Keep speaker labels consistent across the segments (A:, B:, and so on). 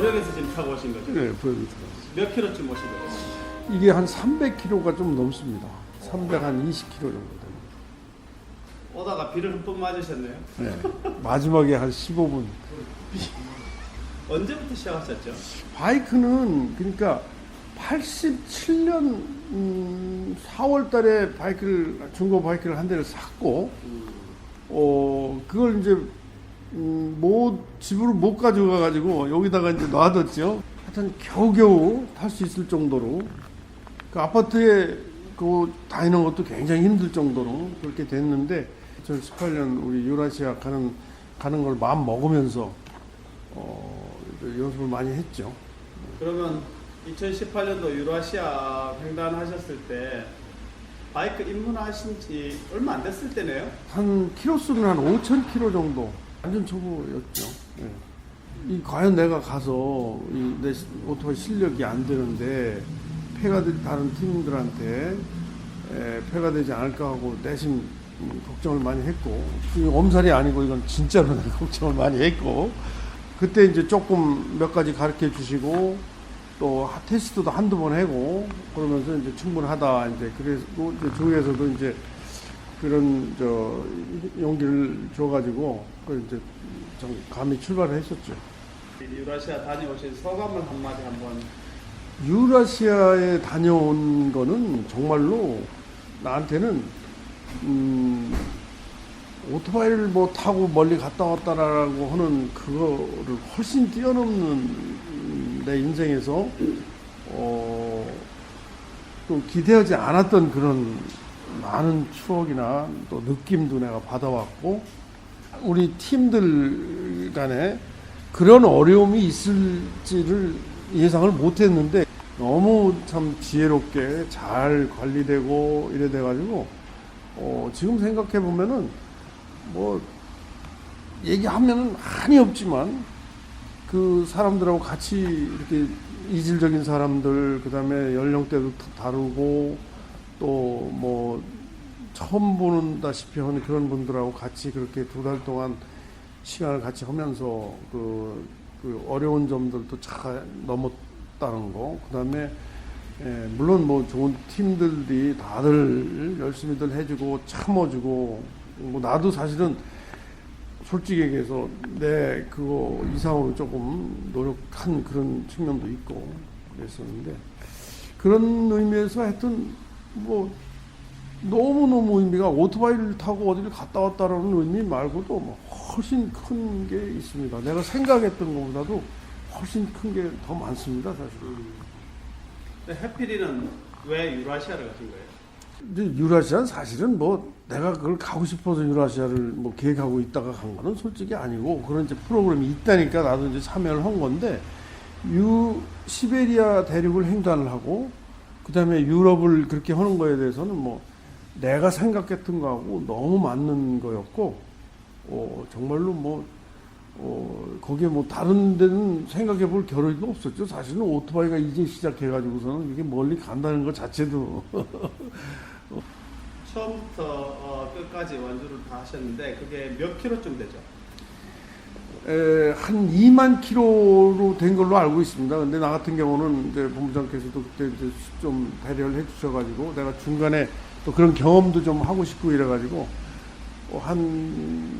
A: 오력에서 지금 타고 오신 거죠?
B: 네, 보여드립니다.
A: 몇 킬로쯤 오신 거예요?
B: 이게 한 300km가 좀 넘습니다. 320km 정도 됩니다.
A: 오다가 비를 흠뻑 맞으셨네요.
B: 네. 마지막에 한 15분.
A: 언제부터 시작하셨죠?
B: 바이크는 그러니까 87년 음, 4월 달에 바이크를 중고 바이크를 한 대를 샀고 어 그걸 이제 음, 못 집으로 못 가져가 가지고 여기다가 이제 놔뒀죠. 하여튼 겨우겨우 탈 수 있을 정도로 그 아파트에 그 다니는 것도 굉장히 힘들 정도로 그렇게 됐는데 2018년 우리 유라시아 가는 가는 걸 마음 먹으면서 어 연습을 많이 했죠.
A: 그러면 2018년도 유라시아 횡단하셨을 때 바이크 입문하신 지 얼마 안 됐을 때네요?
B: 한 키로수는 한 5천 키로 정도 완전 초보였죠. 예. 이 과연 내가 가서 이 내 오토바이 실력이 안 되는데 폐가 되, 다른 팀들한테 에, 폐가 되지 않을까 하고 내심 음, 걱정을 많이 했고 이 엄살이 아니고 이건 진짜로 걱정을 많이 했고 그때 이제 조금 몇 가지 가르쳐 주시고 또 하- 테스트도 한두 번 하고 그러면서 이제 충분하다 이제 그래서 이제 조에서도 이제 그런 저 용기를 줘가지고 그 이제 좀 감히 출발을 했었죠.
A: 유라시아 다녀오신 소감을 한마디 한번
B: 유라시아에 다녀온 거는 정말로 나한테는 음, 오토바이를 뭐 타고 멀리 갔다 왔다라고 하는 그거를 훨씬 뛰어넘는 음, 내 인생에서 어, 또 기대하지 않았던 그런 많은 추억이나 또 느낌도 내가 받아왔고 우리 팀들 간에 그런 어려움이 있을지를 예상을 못했는데 너무 참 지혜롭게 잘 관리되고 이래 돼가지고 어, 지금 생각해 보면은 뭐 얘기하면은 한이 없지만 그 사람들하고 같이 이렇게 이질적인 사람들 그다음에 연령대도 다르고 또 뭐 처음 보는다시피 하는 그런 분들하고 같이 그렇게 두 달 동안 시간을 같이 하면서 그, 그 어려운 점들도 잘 넘었다는 거. 그 다음에 예, 물론 뭐 좋은 팀들이 다들 열심히들 해주고 참아주고 뭐 나도 사실은 솔직히 얘기해서 내 그거 이상으로 조금 노력한 그런 측면도 있고 그랬었는데 그런 의미에서 하여튼 뭐 너무너무 의미가 오토바이를 타고 어디를 갔다 왔다라는 의미 말고도 뭐 훨씬 큰 게 있습니다. 내가 생각했던 것보다도 훨씬 큰 게 더 많습니다, 사실.
A: 근데 해피리는 왜 유라시아를 가신 거예요?
B: 이제 유라시아는 사실은 뭐 내가 그걸 가고 싶어서 유라시아를 뭐 계획하고 있다가 간 거는 솔직히 아니고 그런 이제 프로그램이 있다니까 나도 이제 참여를 한 건데 유 시베리아 대륙을 횡단을 하고 그 다음에 유럽을 그렇게 하는 거에 대해서는 뭐 내가 생각했던 거하고 너무 맞는 거였고 어 정말로 뭐 어, 거기에 뭐 다른 데는 생각해 볼 겨를도 없었죠. 사실은 오토바이가 이제 시작해가지고서는 이게 멀리 간다는 것 자체도
A: 처음부터 어, 끝까지 완주를 다 하셨는데 그게 몇 킬로쯤 되죠?
B: 에, 한 2만 킬로로 된 걸로 알고 있습니다. 근데 나 같은 경우는 이제 본부장께서도 그때 이제 좀 배려를 해주셔가지고 내가 중간에 또 그런 경험도 좀 하고 싶고 이래가지고 어, 한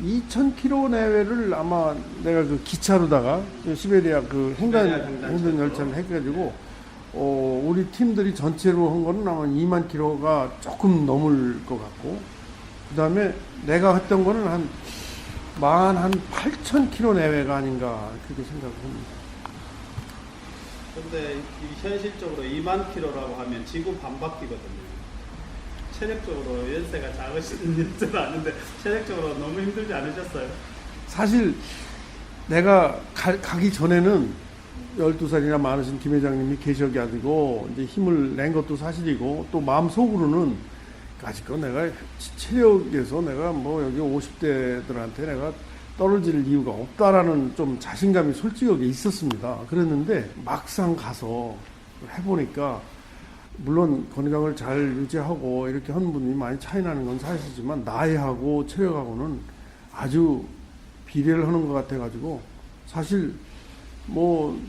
B: 2천 킬로 내외를 아마 내가 그 기차로다가 시베리아 그 횡단
A: 횡단
B: 열차를 해가지고 어, 우리 팀들이 전체로 한 거는 아마 2만 킬로가 조금 넘을 것 같고 그 다음에 내가 했던 거는 한 만 한 8천 킬로 내외가 아닌가 그렇게 생각합니다.
A: 이 현실적으로 2만 킬로라고 하면 지구 반바퀴거든요. 체력적으로 연세가 작으신 연세는 아닌데 체력적으로 너무 힘들지 않으셨어요?
B: 사실 내가 가, 가기 전에는 12살이나 많으신 김 회장님이 계셔가지고 이제 힘을 낸 것도 사실이고 또 마음속으로는 아직도 내가 치- 체력에서 내가 뭐 여기 50대들한테 내가 떨어질 이유가 없다라는 좀 자신감이 솔직하게 있었습니다. 그랬는데 막상 가서 해보니까 물론 건강을 잘 유지하고 이렇게 하는 분이 많이 차이 나는 건 사실이지만 나이하고 체력하고는 아주 비례를 하는 것 같아가지고 사실 뭐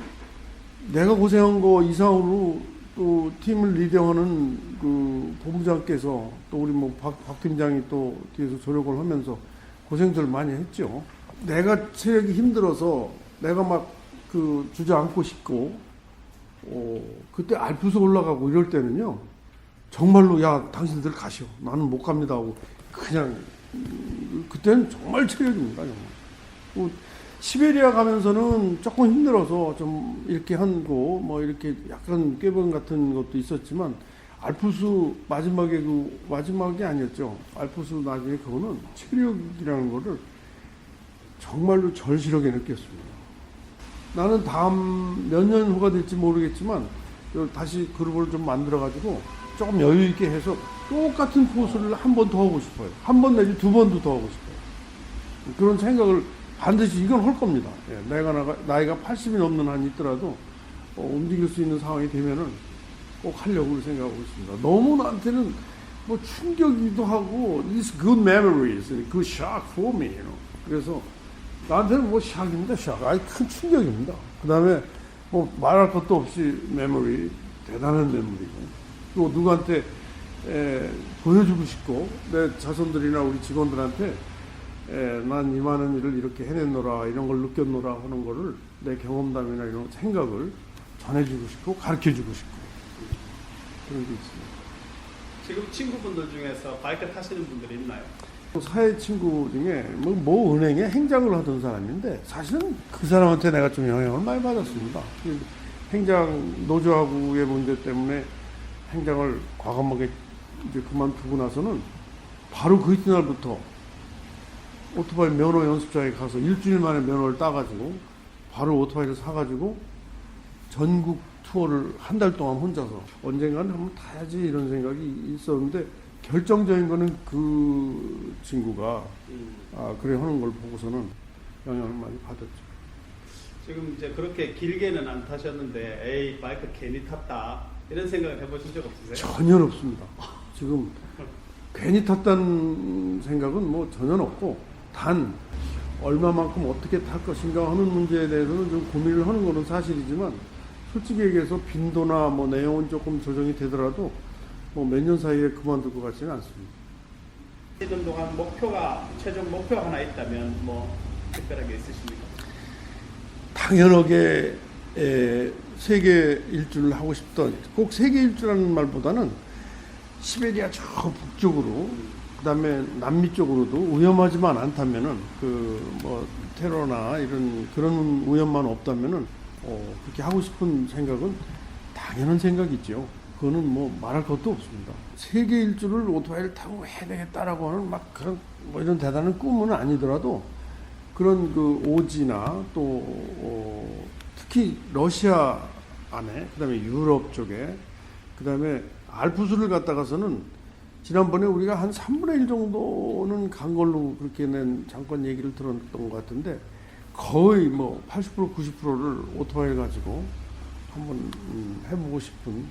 B: 내가 고생한 거 이상으로 또 팀을 리딩하는 그 본부장께서 또 우리 뭐박 박 팀장이 또 뒤에서 조력을 하면서 고생들 많이 했죠. 내가 체력이 힘들어서 내가 막 그 주저앉고 싶고 어, 그때 알프스 올라가고 이럴 때는요. 정말로 야 당신들 가시오. 나는 못 갑니다 하고 그냥 음, 그때는 정말 체력입니다. 정말. 뭐 시베리아 가면서는 조금 힘들어서 좀 이렇게 한거 뭐 이렇게 약간 꾀번 같은 것도 있었지만 알프스 마지막에 그 마지막이 아니었죠. 알프스 나중에 그거는 체력이라는 거를 정말로 절실하게 느꼈습니다. 나는 다음 몇 년 후가 될지 모르겠지만 요 다시 그룹을 좀 만들어 가지고 조금 여유 있게 해서 똑같은 코스를 한 번 더 하고 싶어요. 한 번 내지 두 번도 더 하고 싶어요. 그런 생각을 반드시 이건 할 겁니다. 예, 내가 나가, 나이가 80이 넘는 한이 있더라도 어, 움직일 수 있는 상황이 되면은 꼭 하려고 생각하고 있습니다. 너무 나한테는 뭐 충격이기도 하고 it's good memories, good shock for me. You know. 그래서 나한테는 뭐 샥입니다, 샥. 아주 큰 충격입니다. 그 다음에 뭐 말할 것도 없이 메모리, 대단한 메모리고. 또 누구한테 에, 보여주고 싶고, 내 자손들이나 우리 직원들한테 에, 난 이만한 일을 이렇게 해냈노라, 이런 걸 느꼈노라 하는 거를 내 경험담이나 이런 생각을 전해주고 싶고, 가르쳐주고 싶고. 그런 게 있습니다.
A: 지금 친구분들 중에서 바이크 타시는 분들이 있나요?
B: 사회 친구 중에 뭐, 모 은행에 행장을 하던 사람인데 사실은 그 사람한테 내가 좀 영향을 많이 받았습니다. 그 행장 노조하고의 문제 때문에 행장을 과감하게 이제 그만두고 나서는 바로 그 이튿날부터 오토바이 면허 연습장에 가서 일주일 만에 면허를 따가지고 바로 오토바이를 사가지고 전국 투어를 한 달 동안 혼자서 언젠가는 한번 타야지 이런 생각이 있었는데 결정적인 거는 그 친구가 아, 그래 하는 걸 보고서는 영향을 많이 받았죠.
A: 지금 이제 그렇게 길게는 안 타셨는데 에이 바이크 괜히 탔다 이런 생각을 해보신 적 없으세요?
B: 전혀 없습니다. 지금 괜히 탔다는 생각은 뭐 전혀 없고 단 얼마만큼 어떻게 탈 것인가 하는 문제에 대해서는 좀 고민을 하는 것은 사실이지만 솔직히 얘기해서 빈도나 뭐 내용은 조금 조정이 되더라도 뭐 몇 년 사이에 그만둘 것 같지는 않습니다.
A: 시즌 동안 목표가 최종 목표 하나 있다면 뭐 특별하게 있으십니까?
B: 당연하게 에, 세계 일주를 하고 싶던 꼭 세계 일주라는 말보다는 시베리아 저 북쪽으로 그다음에 남미 쪽으로도 위험하지만 않다면은 그 뭐 테러나 이런 그런 위험만 없다면은 어, 그렇게 하고 싶은 생각은 당연한 생각이죠. 그거는 뭐 말할 것도 없습니다. 세계 일주를 오토바이를 타고 해야 되겠다라고 하는 막 그런 뭐 이런 대단한 꿈은 아니더라도 그런 그 오지나 또 어, 특히 러시아 안에 그다음에 유럽 쪽에 그다음에 알프스를 갔다가서는 지난번에 우리가 한 3분의 1 정도는 간 걸로 그렇게 낸 잠깐 얘기를 들었던 것 같은데 거의 뭐 80% 90%를 오토바이 가지고 한번 음, 해보고 싶은 음,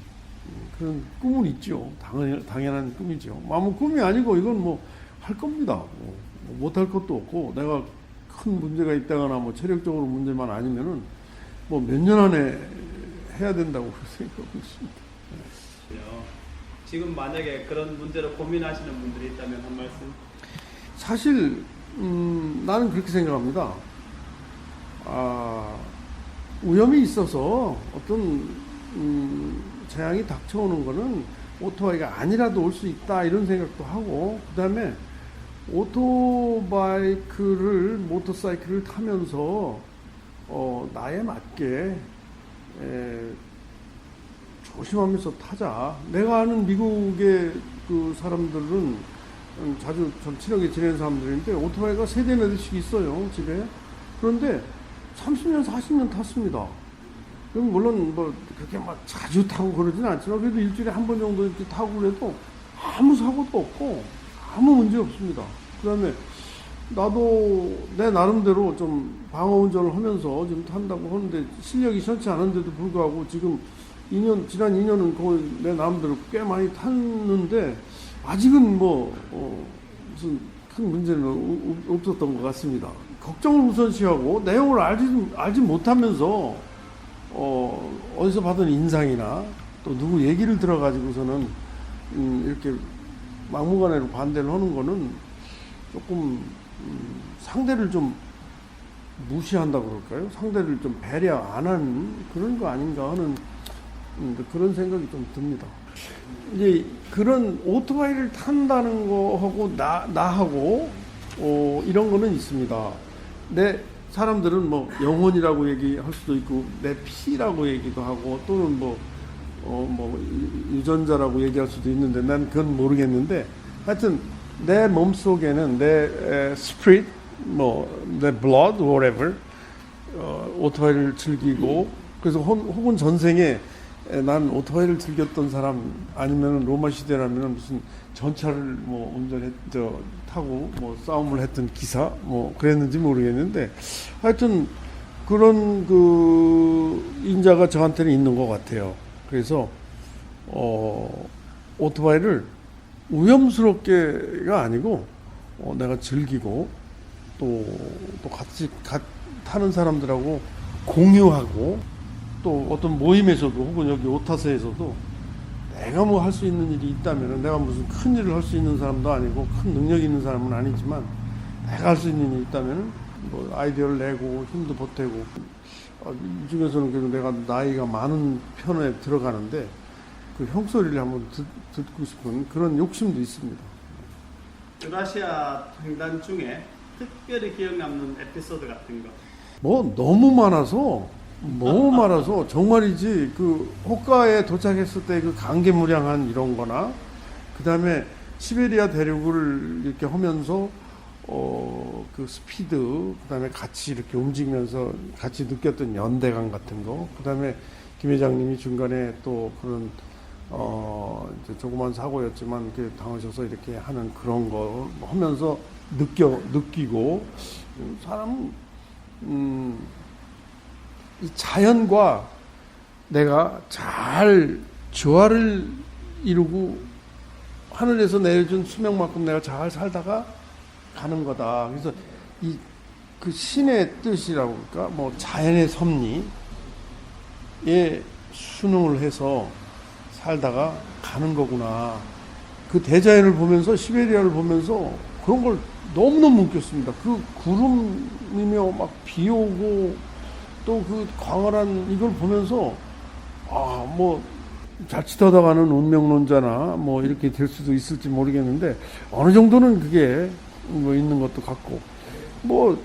B: 그런 꿈은 있죠. 당연, 당연한 꿈이죠. 아무 꿈이 아니고 이건 뭐 할 겁니다. 뭐, 못할 것도 없고 내가 큰 문제가 있다거나 뭐 체력적으로 문제만 아니면은 뭐 몇 년 안에 해야 된다고 생각하고 있습니다.
A: 지금 만약에 그런 문제로 고민하시는 분들이 있다면 한 말씀
B: 사실 음, 나는 그렇게 생각합니다. 아, 위험이 있어서 어떤 음, 재앙이 닥쳐오는 거는 오토바이가 아니라도 올 수 있다 이런 생각도 하고 그 다음에 오토바이크를 모터사이클을 타면서 어, 나에 맞게 에, 조심하면서 타자. 내가 아는 미국의 그 사람들은 음, 자주 좀 친하게 지내는 사람들인데 오토바이가 세대 몇 대씩 있어요 집에. 그런데 30년 40년 탔습니다. 그럼 물론 뭐 그렇게 막 자주 타고 그러진 않지만 그래도 일주일에 한 번 정도 이렇게 타고 그래도 아무 사고도 없고 아무 문제 없습니다. 그다음에 나도 내 나름대로 좀 방어 운전을 하면서 지금 탄다고 하는데 실력이 시원치 않은데도 불구하고 지금 2년 지난 2년은 거의 내 나름대로 꽤 많이 탔는데 아직은 뭐 어, 무슨 큰 문제는 어- 없었던 것 같습니다. 걱정을 우선시하고 내용을 알지 알지 못하면서 어, 어디서 받은 인상이나 또 누구 얘기를 들어가지고서는 음, 이렇게 막무가내로 반대를 하는 거는 조금 음, 상대를 좀 무시한다 그럴까요? 상대를 좀 배려 안 하는 그런 거 아닌가 하는 음, 그런 생각이 좀 듭니다. 이제 그런 오토바이를 탄다는 거하고 나 나하고 어, 이런 거는 있습니다. 내 사람들은 뭐 영혼이라고 얘기할 수도 있고 내 피라고 얘기도 하고 또는 뭐 어, 뭐 유- 유전자라고 얘기할 수도 있는데 난 그건 모르겠는데 하여튼 내 몸 속에는 내 스피릿 뭐내 blood whatever 어, 오토바이를 즐기고 그래서 혹- 혹은 전생에 에, 난 오토바이를 즐겼던 사람 아니면 로마 시대라면 무슨 전차를 뭐 운전했 저 타고 뭐 싸움을 했던 기사 뭐 그랬는지 모르겠는데 하여튼 그런 그 인자가 저한테는 있는 것 같아요. 그래서 어 오토바이를 위험스럽게가 아니고 어, 내가 즐기고 또, 또 같이 가, 타는 사람들하고 공유하고 또 어떤 모임에서도 혹은 여기 오타서에서도 내가 뭐 할 수 있는 일이 있다면 내가 무슨 큰 일을 할 수 있는 사람도 아니고 큰 능력 있는 사람은 아니지만 내가 할 수 있는 일이 있다면 뭐 아이디어를 내고 힘도 보태고 어, 이 중에서는 그래도 내가 나이가 많은 편에 들어가는데 그 형 소리를 한번 듣, 듣고 싶은 그런 욕심도 있습니다.
A: 유라시아 횡단 중에 특별히 기억 남는 에피소드 같은 거.
B: 뭐 너무 많아서 너무 많아서 정말이지 그 호가에 도착했을 때그 강개무량한 이런 거나 그다음에 시베리아 대륙을 이렇게 하면서 어 그 스피드 그다음에 같이 이렇게 움직이면서 같이 느꼈던 연대감 같은 거 그다음에 김 회장님이 중간에 또 그런 어 이제 조그만 사고였지만 이렇게 당하셔서 이렇게 하는 그런 거 하면서 느껴 느끼고 음, 사람 음, 이 자연과 내가 잘 조화를 이루고 하늘에서 내려준 수명만큼 내가 잘 살다가 가는 거다. 그래서 이 그 신의 뜻이라고 할까, 뭐 자연의 섭리에 순응을 해서 살다가 가는 거구나. 그 대자연을 보면서 시베리아를 보면서 그런 걸 너무너무 느꼈습니다. 그 구름이며 막 비 오고 또 그 광활한 이걸 보면서 아, 뭐 자칫하다가는 운명론자나 뭐 이렇게 될 수도 있을지 모르겠는데 어느 정도는 그게 뭐 있는 것도 같고 뭐,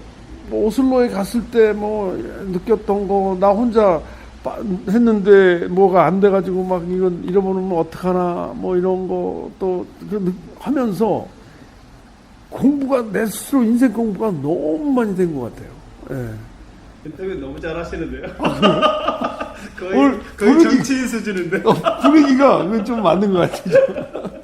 B: 뭐 오슬로에 갔을 때 뭐 느꼈던 거 나 혼자 빠- 했는데 뭐가 안 돼가지고 막 이건 잃어버리면 어떡하나 뭐 이런 거 또 하면서 공부가 내 스스로 인생 공부가 너무 많이 된 것 같아요. 예.
A: 인터뷰 너무 잘하시는데요. 거의
B: 오늘
A: 거의
B: 분위기-
A: 정치인 수준인데.
B: 어, 분위기가 좀 맞는 것 같아요.